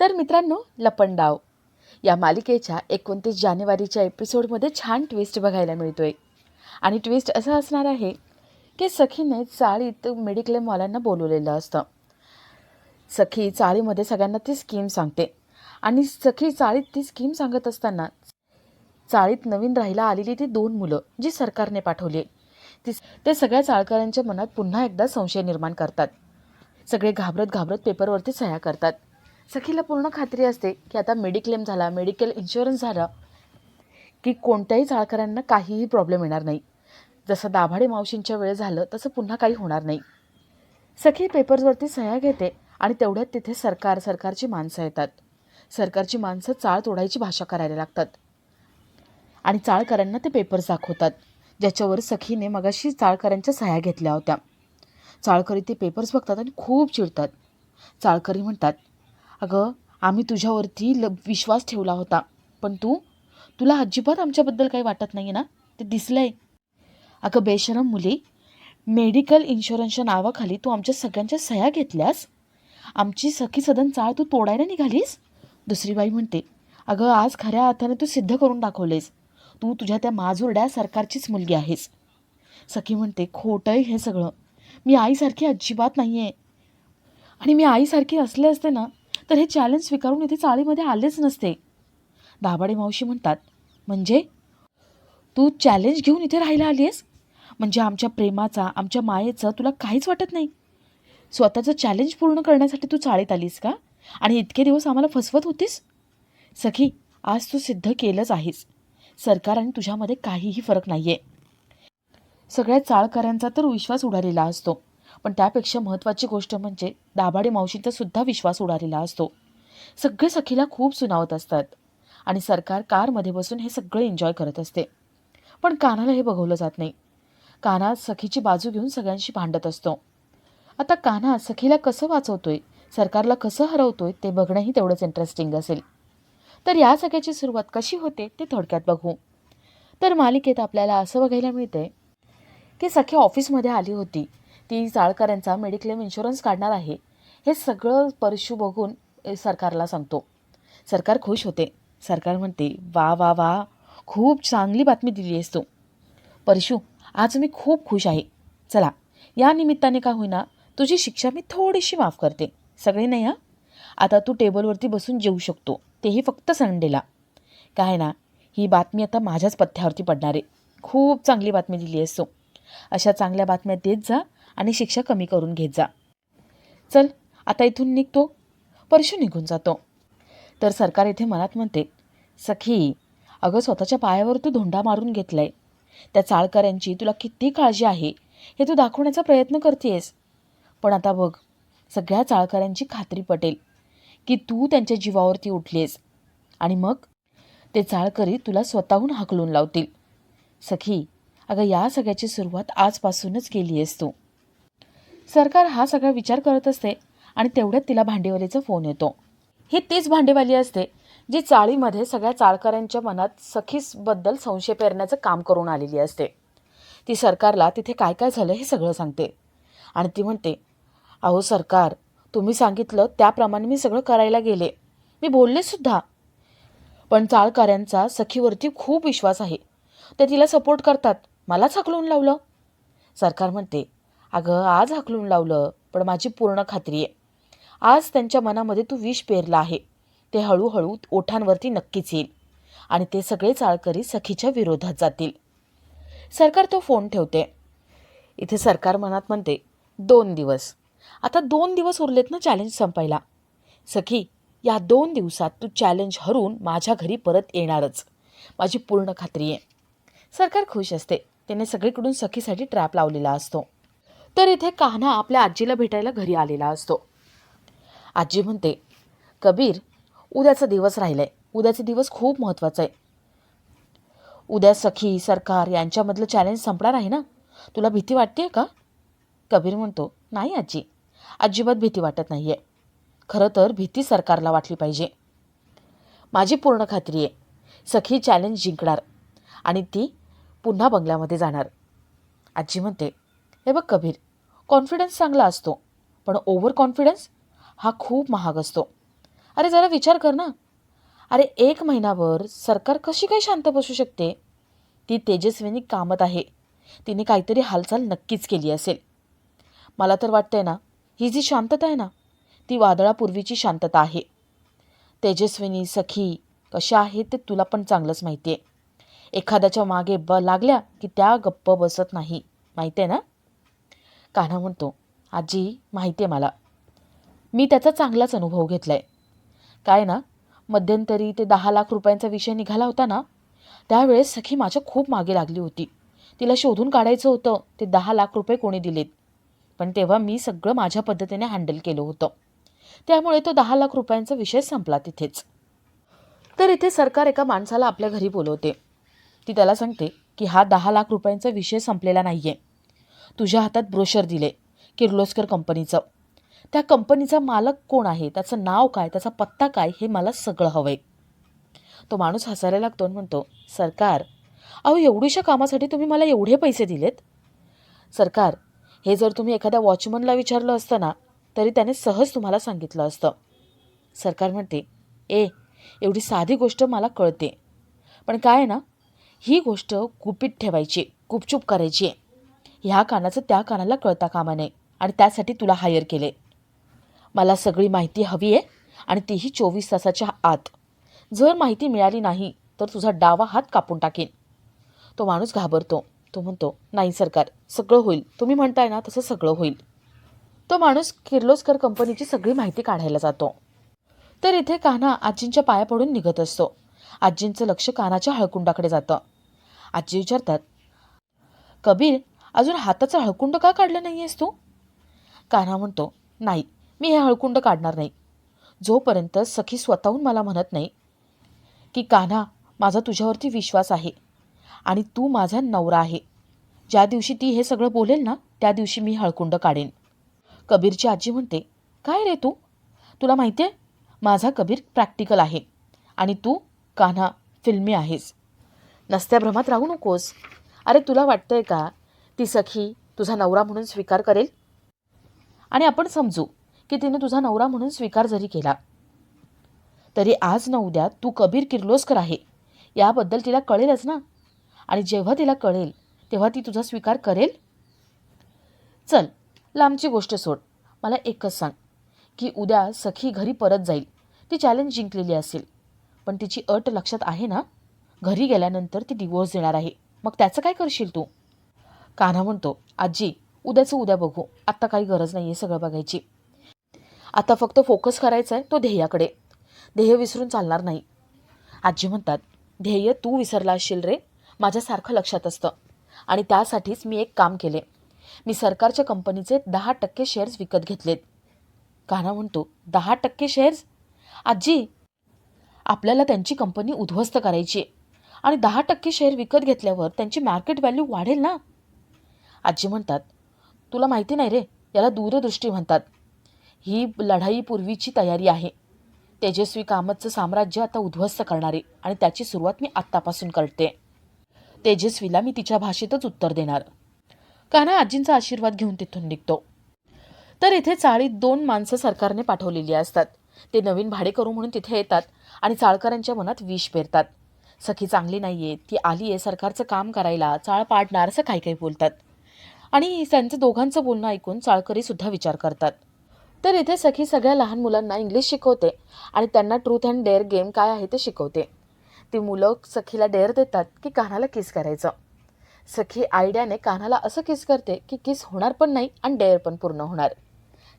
तर मित्रांनो लपंडाव. या मालिकेच्या एकोणतीस जानेवारीच्या एपिसोडमध्ये छान ट्विस्ट बघायला मिळतोय. आणि ट्विस्ट असं असणार आहे की सखीने चाळीत मेडिक्लेमवाल्यांना बोलवलेलं असतं. सखी चाळीमध्ये सगळ्यांना ती स्कीम सांगते. आणि सखी चाळीत ती स्कीम सांगत असताना चाळीत नवीन राहायला आलेली ती दोन मुलं जी सरकारने पाठवली ती ते सगळ्या चाळकऱ्यांच्या मनात पुन्हा एकदा संशय निर्माण करतात. सगळे घाबरत घाबरत पेपरवरती सह्या करतात. सखीला पूर्ण खात्री असते की आता मेडिक्लेम झाला मेडिकल इन्शुरन्स झाला की कोणत्याही चाळकऱ्यांना काहीही प्रॉब्लेम येणार नाही. जसं दाभाडे मावशींच्या वेळ झालं तसं पुन्हा काही होणार नाही. सखी पेपर्सवरती सह्या घेते आणि तेवढ्यात तिथे सरकार सरकारची माणसं येतात. सरकारची माणसं चाळ तोडायची भाषा करायला लागतात. आणि चाळकऱ्यांना ते पेपर्स दाखवतात ज्याच्यावर सखीने मगाशी चाळकऱ्यांच्या सह्या घेतल्या होत्या. चाळकरी ते पेपर्स बघतात आणि खूप चिडतात. चाळकरी म्हणतात अगं आम्ही तुझ्यावरती ल विश्वास ठेवला होता. पण तू? तुला अजिबात आमच्याबद्दल काही वाटत नाही ना? ते दिसलं आहे अगं बेशरम मुली मेडिकल इन्शुरन्सच्या नावाखाली तू आमच्या सगळ्यांच्या सह्या घेतल्यास? आमची सखी सदन चाळ तू तोडायला निघालीस? दुसरी बाई म्हणते अगं आज खऱ्या अर्थाने तू सिद्ध करून दाखवलेस. तू तुझ्या त्या माजुरड्या सरकारचीच मुलगी आहेस. सखी म्हणते खोटं आहे हे सगळं. मी आईसारखी अजिबात नाही आहे आणि मी आईसारखी असले असते ना तर हे चॅलेंज स्वीकारून इथे चाळीमध्ये आलेच नसते. दाभाडे मावशी म्हणतात म्हणजे? तू चॅलेंज घेऊन इथे राहायला आली आहेस म्हणजे आमच्या प्रेमाचा आमच्या मायेचं तुला काहीच वाटत नाही? स्वतःचं चॅलेंज पूर्ण करण्यासाठी तू चाळीत आलीस का? आणि इतके दिवस आम्हाला फसवत होतीस? सखी आज तू सिद्ध केलंच आहेस. सरकार आणि तुझ्यामध्ये काहीही फरक नाही आहे सगळ्या चाळकऱ्यांचा तर विश्वास उडालेला असतो. पण त्यापेक्षा महत्त्वाची गोष्ट म्हणजे दाभाडे मावशींचा सुद्धा विश्वास उडालेला असतो. सगळे सखीला खूप सुनावत असतात आणि सरकार कारमध्ये बसून हे सगळं एन्जॉय करत असते. पण कानाला हे बघवलं जात नाही. काना सखीची बाजू घेऊन सगळ्यांशी भांडत असतो. आता कान्हा सखीला कसं वाचवतोय सरकारला कसं हरवतोय ते बघणंही तेवढंच इंटरेस्टिंग असेल. तर या सगळ्याची सुरुवात कशी होते ते थोडक्यात बघू. तर मालिकेत आपल्याला असं बघायला मिळतंय की सखी ऑफिसमध्ये आली होती. ती जाळकऱ्यांचा मेडिक्लेम इन्शुरन्स काढणार आहे हे सगळं परशू बघून सरकारला सांगतो. सरकार खुश होते. सरकार म्हणते वा वा वा खूप चांगली बातमी दिली आहेस तू. परशू आज मी खूप खुश आहे. चला या निमित्ताने का होईना तुझी शिक्षा मी थोडीशी माफ करते. सगळे नाही हां? आता तू टेबलवरती बसून जेवू शकतो. तेही फक्त संडेला. काय ना ही बातमी आता माझ्याच पथ्यावरती पडणार आहे. खूप चांगली बातमी दिली आहेस तू. अशा चांगल्या बातम्या देत जा आणि शिक्षा कमी करून घेत जा. चल आता इथून निघतो. परशू निघून जातो. तर सरकार इथे मनात म्हणते सखी अगं स्वतःच्या पायावर तू धोंडा मारून घेतलाय. त्या चाळकऱ्यांची तुला किती काळजी आहे हे तू दाखवण्याचा प्रयत्न करतेस पण आता बघ सगळ्या चाळकऱ्यांची खात्री पटेल की तू त्यांच्या जीवावरती उठलीस आणि मग? ते चाळकरी तुला स्वतःहून हाकलून लावतील. सखी अगं या सगळ्याची सुरुवात आजपासूनच केली आहेस तू. सरकार हा सगळा विचार करत असते आणि तेवढ्यात तिला भांडेवालीचा फोन येतो. ही तीच भांडेवाली असते जी चाळीमध्ये सगळ्या चाळकऱ्यांच्या मनात सखीसबद्दल संशय पेरण्याचं काम करून आलेली असते. ती सरकारला तिथे काय काय झालं हे सगळं सांगते. आणि ती म्हणते अहो सरकार तुम्ही सांगितलं त्याप्रमाणे मी सगळं करायला गेले. मी बोलले सुद्धा. पण चाळकऱ्यांचा सखीवरती खूप विश्वास आहे. ते तिला सपोर्ट करतात. मलाच हकलून लावलं. सरकार म्हणते अगं आज हकलून लावलं पण माझी पूर्ण खात्री आहे. आज त्यांच्या मनामध्ये तू विष पेरलं आहे. ते हळूहळू ओठांवरती नक्कीच येईल. आणि ते सगळे चाळकरी सखीच्या विरोधात जातील. सरकार तो फोन ठेवते. इथे सरकार मनात म्हणते दोन दिवस. आता दोन दिवस उरलेत ना चॅलेंज संपायला. सखी या दोन दिवसात तू चॅलेंज हरून माझ्या घरी परत येणारच. माझी पूर्ण खात्री आहे. सरकार खुश असते. त्याने सगळीकडून सखीसाठी ट्रॅप लावलेला असतो. तर इथे कान्हा आपल्या आजीला भेटायला घरी आलेला असतो. आजी म्हणते कबीर उद्याचा दिवस राहिला आहे उद्याचा दिवस खूप महत्त्वाचा आहे. उद्या सखी सरकार यांच्यामधलं चॅलेंज संपणार आहे ना? तुला भीती वाटते का? कबीर म्हणतो नाही आजी. अजिबात भीती वाटत नाही आहे खरं तर भीती सरकारला वाटली पाहिजे. माझी पूर्ण खात्री आहे. सखी चॅलेंज जिंकणार आणि ती पुन्हा बंगल्यामध्ये जाणार. आजी म्हणते हे बघ कबीर कॉन्फिडन्स चांगला असतो. पण ओव्हर कॉन्फिडन्स हा खूप महाग असतो. अरे जरा विचार कर ना. अरे एक महिनाभर सरकार कशी काय शांत बसू शकते? ती तेजस्विनी कामत आहे. तिने काहीतरी हालचाल नक्कीच केली असेल. मला तर वाटतंय ना ही जी शांतता आहे ना ती वादळापूर्वीची शांतता आहे. तेजस्विनी सखी कशा आहेत ते तुला पण चांगलंच माहिती आहे एखाद्याच्या मागे ब लागल्या की त्या गप्प बसत नाही. माहिती आहे ना? कान्हा म्हणतो आजी माहिती आहे मला. मी त्याचा चांगलाच अनुभव घेतला आहे काय ना मध्यंतरी ते दहा लाख रुपयांचा विषय निघाला होता ना त्यावेळेस सखी माझ्या खूप मागे लागली होती. तिला शोधून काढायचं होतं ते दहा लाख रुपये कोणी दिलेत. पण तेव्हा मी सगळं माझ्या पद्धतीने हँडल केलं होतं. त्यामुळे तो दहा लाख रुपयांचा विषय संपला तिथेच. तर इथे सरकार एका माणसाला आपल्या घरी बोलवते. ती त्याला सांगते की हा दहा लाख रुपयांचा विषय संपलेला नाही आहे तुझ्या हातात ब्रोशर दिले किर्लोस्कर कंपनीचं. त्या कंपनीचा मालक कोण आहे? त्याचं नाव काय? त्याचा पत्ता काय? हे मला सगळं हवं आहे तो माणूस हसायला लागतो आणि म्हणतो सरकार अहो एवढीशा कामासाठी तुम्ही मला एवढे पैसे दिलेत? सरकार हे जर तुम्ही एखाद्या वॉचमनला विचारलं असतं ना तरी त्याने सहज तुम्हाला सांगितलं असतं. सरकार म्हणते ए एवढी साधी गोष्ट मला कळते. पण काय आहे ना ही गोष्ट गुपित ठेवायची गुपचूप करायची आहे. ह्या कानाचं त्या कानाला कळता कामा नये. आणि त्यासाठी तुला हायर केले. मला सगळी माहिती हवी आहे आणि तीही चोवीस तासाच्या आत. जर माहिती मिळाली नाही तर तुझा डावा हात कापून टाकेन. तो माणूस घाबरतो. तो म्हणतो नाही सरकार सगळं होईल. तुम्ही म्हणताय ना तसं सगळं होईल. तो माणूस किर्लोस्कर कंपनीची सगळी माहिती काढायला जातो. तर इथे कान्हा आजींच्या पाया पडून निघत असतो. आजींचं लक्ष कानाच्या हळकुंडाकडे जातं. आजी विचारतात कबीर अजून हाताचं हळकुंड का काढलं नाही आहेस तू? कान्हा म्हणतो नाही मी हे हळकुंड काढणार नाही. जोपर्यंत सखी स्वतःहून मला म्हणत नाही की कान्हा माझा तुझ्यावरती विश्वास आहे आणि तू माझा नवरा आहे. ज्या दिवशी ती हे सगळं बोलेल ना त्या दिवशी मी हळकुंड काढेन. कबीरची आजी म्हणते काय रे तू? तुला माहिती आहे माझा कबीर प्रॅक्टिकल आहे आणि तू कान्हा फिल्मी आहेस. नसत्या भ्रमात राहू नकोस. अरे तुला वाटतंय का ती सखी तुझा नवरा म्हणून स्वीकार करेल? आणि आपण समजू की तिने तुझा नवरा म्हणून स्वीकार जरी केला तरी आज न उद्या तू कबीर किर्लोस्कर आहे. याबद्दल तिला कळेलच ना? आणि जेव्हा तिला कळेल तेव्हा ती तुझा स्वीकार करेल? चल लांबची गोष्ट सोड. मला एकच सांग की उद्या सखी घरी परत जाईल. ती चॅलेंज जिंकलेली असेल. पण तिची अट लक्षात आहे ना? घरी गेल्यानंतर ती डिवोर्स देणार आहे. मग त्याचं काय करशील तू? कान्हा म्हणतो आजी उद्याचं उद्या बघू. आत्ता काही गरज नाही आहे सगळं बघायची. आता फक्त फोकस करायचा आहे तो ध्येयाकडे. ध्येय विसरून चालणार नाही. आजी म्हणतात ध्येय तू विसरला असशील रे. माझ्यासारखं लक्षात असतं. आणि त्यासाठीच मी एक काम केले. मी सरकारच्या कंपनीचे दहा टक्के शेअर्स विकत घेतलेत. कान्हा म्हणतो दहा टक्के शेअर्स आजी आपल्याला त्यांची कंपनी उद्ध्वस्त करायची आहे. आणि दहा टक्के शेअर विकत घेतल्यावर त्यांची मार्केट व्हॅल्यू वाढेल ना? आजी म्हणतात तुला माहिती नाही रे याला दूरदृष्टी म्हणतात. ही लढाई पूर्वीची तयारी आहे. तेजस्वी कामतचं साम्राज्य आता उद्ध्वस्त करणारे आणि त्याची सुरुवात मी आत्तापासून करते. तेजस्वीला मी तिच्या भाषेतच उत्तर देणार. कान्हा आजींचा आशीर्वाद घेऊन तिथून निघतो. तर इथे चाळीत दोन माणसं सरकारने पाठवलेली असतात. ते नवीन भाडे करू म्हणून तिथे येतात आणि चाळकरांच्या मनात विष पेरतात. सखी चांगली नाही आहे ती आली आहे सरकारचं काम करायला चाळ पाडणार असं काही काही बोलतात. आणि त्यांचं दोघांचं बोलणं ऐकून चाळकरीसुद्धा विचार करतात. तर इथे सखी सगळ्या लहान मुलांना इंग्लिश शिकवते आणि त्यांना ट्रूथ अँड डेअर गेम काय आहे ते शिकवते. ती मुलं सखीला डेअर देतात की कानाला किस करायचं. सखी आयडियाने कान्हाला असं किस करते की किस होणार पण नाही आणि डेअर पण पूर्ण होणार.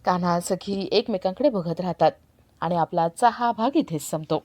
कान्हा सखी एकमेकांकडे बघत राहतात आणि आपला आजचा हा भाग इथेच संपतो.